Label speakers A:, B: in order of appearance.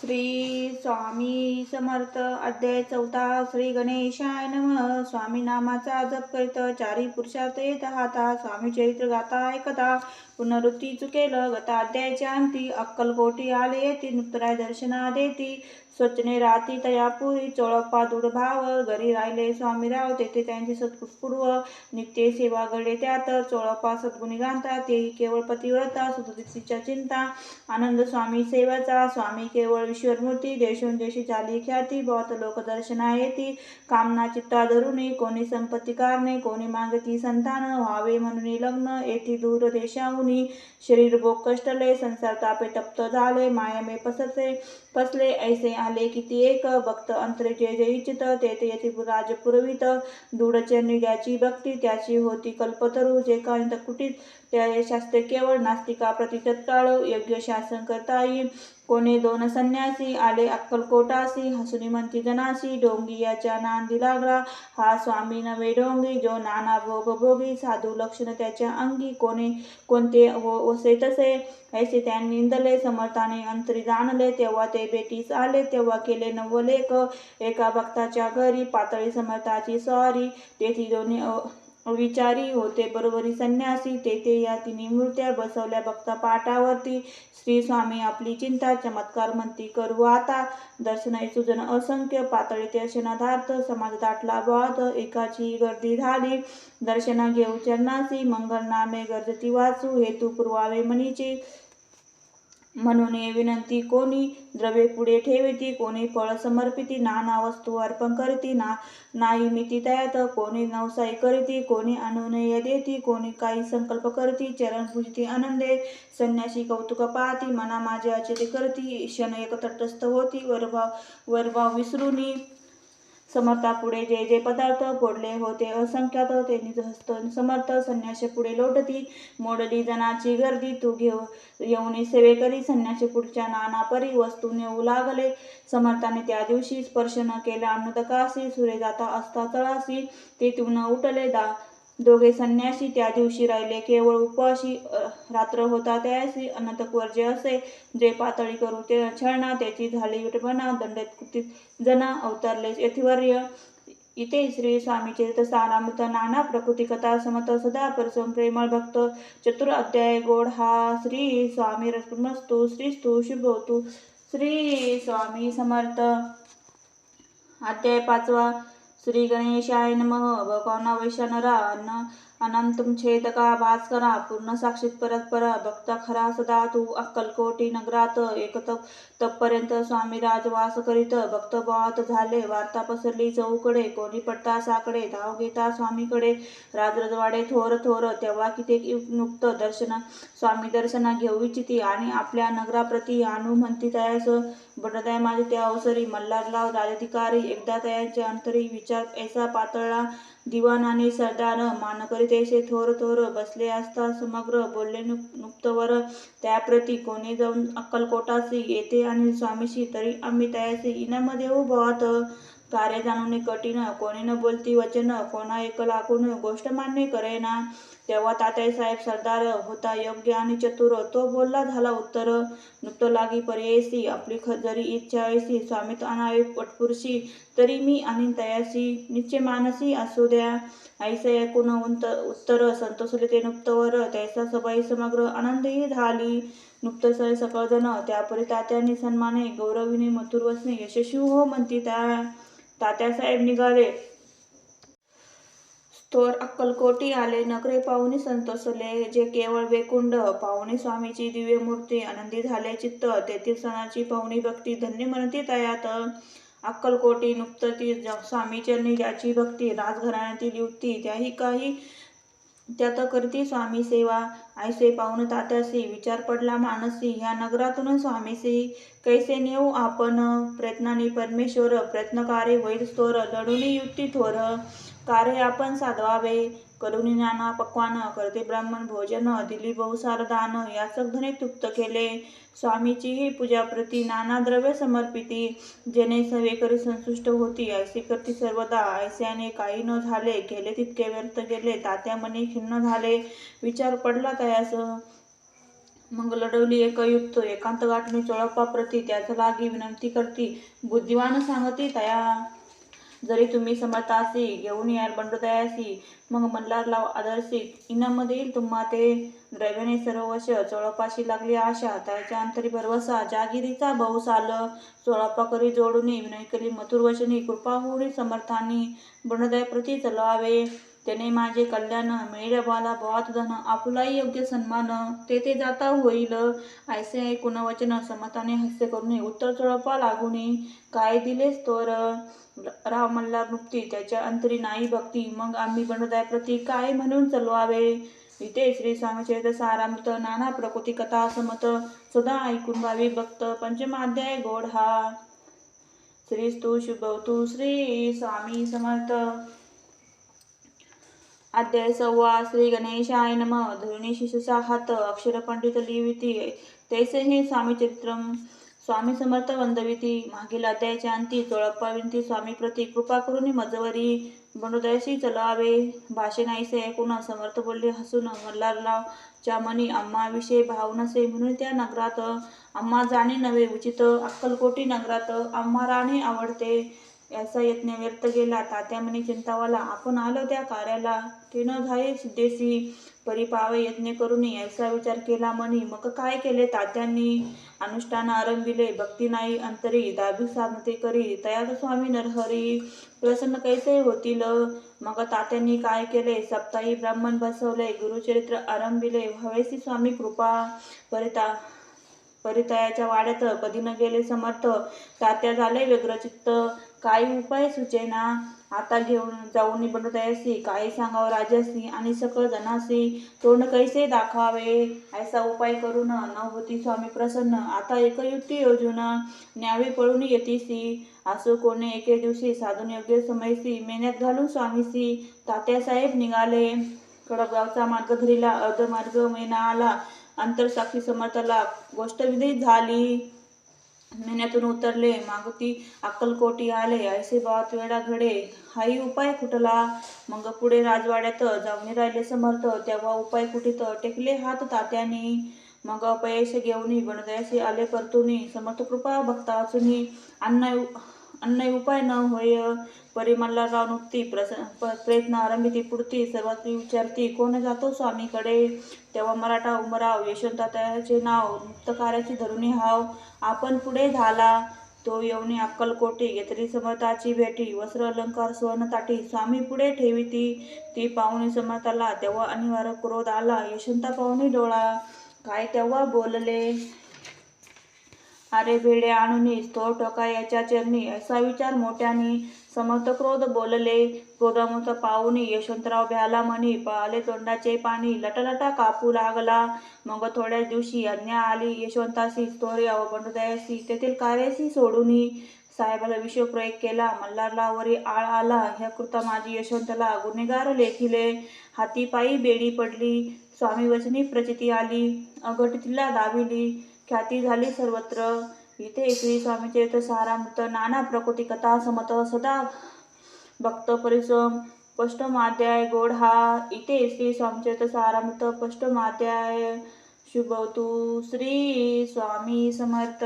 A: श्री स्वामी समर्थ. अध्याय चौथा श्री गणेशाय नम. स्वामी नामाचा जप करीत चारी पुरुषार्थ येत हाता स्वामी चरित्र गाता ऐकता. पुनरुत्ती चुकेल गताध्यायच्या अंती अक्कलकोटी आले येती नुतराय दर्शना देती. स्वच्छने राती तयापुरी चोळप्पा दुडभाव घरी राहिले स्वामीराव तेथे त्यांची सत्पुष्पूर्व नित्य सेवा घडले त्यात चोळप्पा सद्गुणी गांता तेही केवळ पतिव्रता सुततीच्या चिंता. आनंद स्वामी सेवाचा स्वामी केवळ ईश्वरमूर्ती देशोंदेशी झाली ख्याती बहुत लोक दर्शना येती. कामना चित्ता धरुणी कोणी संपत्ती कारणे कोणी मागती संतान व्हावे म्हणून लग्न येथे दूर देशाहून शरीर भोग कष्टले संसार तापे तप्त झाले मायामे पसरसे पसले ऐसे आले किती एक भक्त अंतरे जय जय इच्छित तेथे राज पुरवित। दूढचरणी ज्याची भक्ती, त्याची होती कल्पतरू, जे कांत कुटीत। त्या शास्त्रे केवळ नास्तिका प्रति तत्काळ योग्य शासन करता येईल। कोणी दोन संन्यासी, आले अक्कलकोटासी हसुनी म्हणती जनासी, डोंगी याच्या नांदी लागला। हा स्वामी नवे डोंगी, जो नाना भोग भोगी, साधू लक्षण त्याच्या अंगी। कोणी कोणते ओसे तसे, ऐसे त्यांनी निंदले, समर्थाने अंतरी जाणले, तेव्हा ते ते बेटीस आले तेव्हा केले नवलेख एका भक्ताच्या घरी पातळी समर्थाची स्वारी तेथी दोन्ही विचारी होते. बरोबरी संन्यासी. तेथे या तिन्ही मूर्त्या बसवल्या भक्त पाटावरती. श्री स्वामी आपली चिंता चमत्कार म्हणती करू आता. दर्शनाई सुजन असंख्य पातळी दर्शनाधार्थ समाज दाटला बाद. एकाची गर्दी झाली. दर्शना घेऊ चरणासी. मंगल नामे गर्जती वाचू. हेतू पुरवावे मनीची म्हणून विनंती कोणी द्रव्ये पुढे ठेविती कोणी फळ समर्पिती नाना वस्तू अर्पण करीती ना नाही मिती तयात कोणी नवसाई करीती कोणी अनुनय देती कोणी काही संकल्प करती चरण पूजती आनंदे संन्यासी कौतुक पाहती मना माझे अचिते करती क्षण एक तटस्थ होती वरभाव वरभाव विसरूनी समर्थापुढे जे जे पदार्थ फोडले होते असंख्यात त्यांनी हस्त समर्थ संन्याशी पुढे लोटती. मोडली जनाची गर्दी तू घेऊ येऊन सेवे करी. संन्याशी पुढच्या नाना परी वस्तू नेऊ लागले. समर्थाने त्या दिवशी स्पर्श न केला. अन्नदकासी सुरे जाता असता तळासी ते तू न उठले. दा दोघे संन्यासी त्या दिवशी राहिले. केवळ उपाशी रात्र होता त्याशी अनंतकवर जे असे जे पातळी करू ते छळणा त्याची झाली विटपणा दंडित कृतीत जना अवतरले. यथिवर्य इथे श्री स्वामी चरित सारामृत नाना प्रकृती कथा समत सदा परसम प्रेमळ भक्त चतुर अध्याय गोड. हा श्री स्वामी रसमस्तू श्रीस्तू शुभवतू श्री स्वामी समर्थ. अध्याय पाचवा. श्री गणेशाय नम। भगवाना वैशानरा अन्न अनंतम छेदका भास्करा पूर्ण साक्षीत पर। भक्ता खरा सदा तू अक्कलकोटी नगरात। एक तपपर्यंत स्वामी राजवास करीत। भक्त बहुत झाले वार्ता पसरली चौकडे कोणी पडता साकडे धाव घेता स्वामीकडे। राजरजवाडे थोर थोर तेव्हा किती नुक्त दर्शन स्वामी दर्शना घेऊ इच्छिती आणि आपल्या नगराप्रती आणू म्हणती तयास। बडदाय माझे त्या अवसरी मल्हारराव राजाधिकारी एकदा तयांच्या अंतरी विचार ऐसा पातळला दिवानाने सरदार मान करीत ऐसे थोर थोर बसले असता समग्र बोलले नुप्तवर. त्याप्रती कोणी जाऊन अक्कलकोटासी येते आणि स्वामीशी तरी आम्ही तयासी. इनाम देऊ भावात कार्य जाणून कठीण कोणी न बोलती वचन कोणा एक लाकून गोष्ट मान्य करेना. तेव्हा तात्यासाहेब सरदार होता योग्य आणि चतुर तो बोलला झाला उत्तर नुकतो लागी पर्यायसी आपली जरी इच्छा ऐसी स्वामित अनावे पटपुरशी तरी मी आणि तयासी निश्चय मानसी असू द्या. ऐसे ऐकून उंत उत्तर संतोषले ते नुक्तवर त्याचा सबाई समग्र आनंदही झाली. नुकतसय सकळजण त्यापरी तात्यांनी सन्माने गौरवीने मथुर वसने यशस्वी हो म्हणती त्या. तात्यासाहेब निघाले. थोर अक्कलकोटी आले. नखरे पाहुणे संतोषले. जे केवळ वेकुंड पाहुणे स्वामीची दिव्य मूर्ती आनंदी झाले चित्त तेथील सणाची पाहुणी भक्ती धन्य म्हणती तयात अक्कलकोटी नुकती स्वामीचरणी ज्याची भक्ती राजघराण्यातील युक्ती त्याही काही त्यात करती स्वामी सेवा ऐसे पाहून तात्यासी विचार पडला मानसी. ह्या नगरातून स्वामीसी कैसे नेऊ आपण प्रयत्नाने परमेश्वर प्रयत्नकारे वैर स्तोर लढून युक्ती थोर कार्य आपण साधवावे. करुणी नाना पक्वान करते ब्राह्मण भोजन दिली बहुसार दान याचक धने तृप्त केले. स्वामीचीही पूजाप्रती नाना द्रव्य समर्पिती जेणे सवेकरी संतुष्ट होती. ऐसे करती सर्वदा. ऐस्याने काही न झाले केले तितके व्यर्थ गेले तात्या मनी खिन्न झाले. विचार पडला तयास. मग लढवली एक युक्त एकांत गाठणी चोळप्पा प्रती. त्याच लागी विनंती करती बुद्धिवान सांगती तया. जरी तुम्ही समर्थासी घेऊन याल बंडोदयासी मग मल्हार लाव आदर्शी इनाम तुम्हा ते. द्रव्याने सर्ववश चोळपाशी लागली आशा. त्याच्या अंतरी भरवसा. जागिरीचा बहु आलं चोळपा करी जोडूनी विनय करी मथुर वचनी. कृपा होऊनी समर्थानी बंडोदय प्रती त्याने माझे कल्याण मेळबाला बाला भावात धन आपुलाही योग्य सन्मान तेथे जाता होईल. ऐसे ऐकून वचन समताने हास्य करून उत्तर चोळपा लागुनी काय दिलेस तोर? राव मल्हार नुकती त्याच्या अंतरी नाही भक्ती मग आम्ही गणदायप्रती काय म्हणून चलवावे? इथे श्री स्वामीचरित्र सारामृत नाना प्रकृती कथा समत सदा ऐकून भावी भक्त पंचमाध्याय गोड हा श्री स्तू शुभवतु श्री स्वामी समर्थ. अध्याय सव्वा श्री गणेशाय नम धोनी शिशुसा हात अक्षर पंडित लिहिविती तैसे हे स्वामी चरित्रम स्वामी समर्थ वंदविती. मागील अध्यायाच्या अंती चोळप्पा विनती स्वामी प्रती कृपा करून मजवरी बंडोदयाशी चलावे. भाषे नाहीसे ऐकून समर्थ बोलले हसून मल्हारराव च्या मनी आम्हाविषयी भाव नसे म्हणून त्या नगरात. अम्मा जाणे नवे उचित अक्कलकोटी नगरात. अम्मा राणे आवडते. याचा यत्न व्यर्थ गेला. तात्या म्हणे चिंतावाला आपण आलो त्या कार्याला. ते न झाले सिद्धेशी परिपावे यत्न करून याचा विचार केला म्हणे. मग काय केले तात्यांनी? अनुष्ठान आरंभिले. भक्ती नाही अंतरी दाबी साधते करी. तयार स्वामी नरहरी प्रसन्न कैसे होतील? मग तात्यांनी काय केले? सप्ताही ब्राह्मण बसवले. गुरुचरित्र आरंभिले. हवेसी स्वामी कृपा परिता परितयाच्या वाड्यात कधी न गेले समर्थ. तात्या झाले व्यग्रचित्त. काही उपाय सुचेना. आता घेऊन जाऊन बंडोदयासी काही सांगावं राजासी आणि सकळ जनासी. तोंड कैसे दाखवावे? ऐसा उपाय करून न होती स्वामी प्रसन्न. आता एकयुक्ती योजून न्यावे पळून येतीसी. असो कोणे एके दिवशी साधून योग्य समयसी. मेहनत घालून स्वामीसी. तात्यासाहेब निघाले. कडपगावचा मार्ग धरीला अर्धमार्ग महिना आला अंतरसाक्षी समर्थाला गोष्ट विधित झाली. महिन्यातून उतरले. मागुती अक्कलकोटी आले. ऐसे बात वेळा घडे. हाही उपाय कुठला मग पुढे राजवाड्यात जाऊन राहिले समर्थ. तेव्हा उपाय कुठीत टेकले हात तात्यानी. मग अपयश घेऊन गणदयासी आले परतुनी. समर्थ कृपा भक्ता अजूनही अन्न अन्न उपाय न होय परिमलला राहून उठती प्रस प- प्रयत्न आरंभिती पुढती सर्वात विचारती कोण जातो स्वामीकडे? तेव्हा मराठा उमराव यशवंता त्याचे नाव मुक्तकाराची धरुणी हाव आपण पुढे झाला. तो येऊनी अक्कलकोटी घेतली समर्थाची भेटी वस्त्र अलंकार सुवर्ण ताटी स्वामी पुढे ठेविती. ती पाहुणी समर्थाला तेव्हा अनिवार्य क्रोध आला यशवंता पाहुणी डोळा काय तेव्हा बोलले? अरे भेडे आणूनी तो टोका याच्या चरणी असा विचार मोठ्याने समर्थ क्रोध बोलले. क्रोधामुक्त पाहुणी यशवंतराव भ्याला म्हणी पाले तोंडाचे पाणी लटलटा कापू लागला. मग थोड्याच दिवशी आज्ञा आली यशवंतासी स्तोरी अव तेथील कार्यासी सोडूनही साहेबाला विश्वप्रयोग केला. मल्हारला वरी आळ आला. ह्या कृता माझी यशवंतला गुन्हेगार लेखिले. हाती पायी बेडी पडली. स्वामी वचनी प्रचिती आली. अघटितला दाबिली. ख्याती झाली सर्वत्र. इथे श्री स्वामीचे सारामृत नाना प्रकृती कथा समत सदा. भक्त परिश्रम पष्टमाध्याय गोड हा. इथे श्री स्वामीचे सारामृत पष्टमाध्याय शुभवतु श्री स्वामी समर्थ.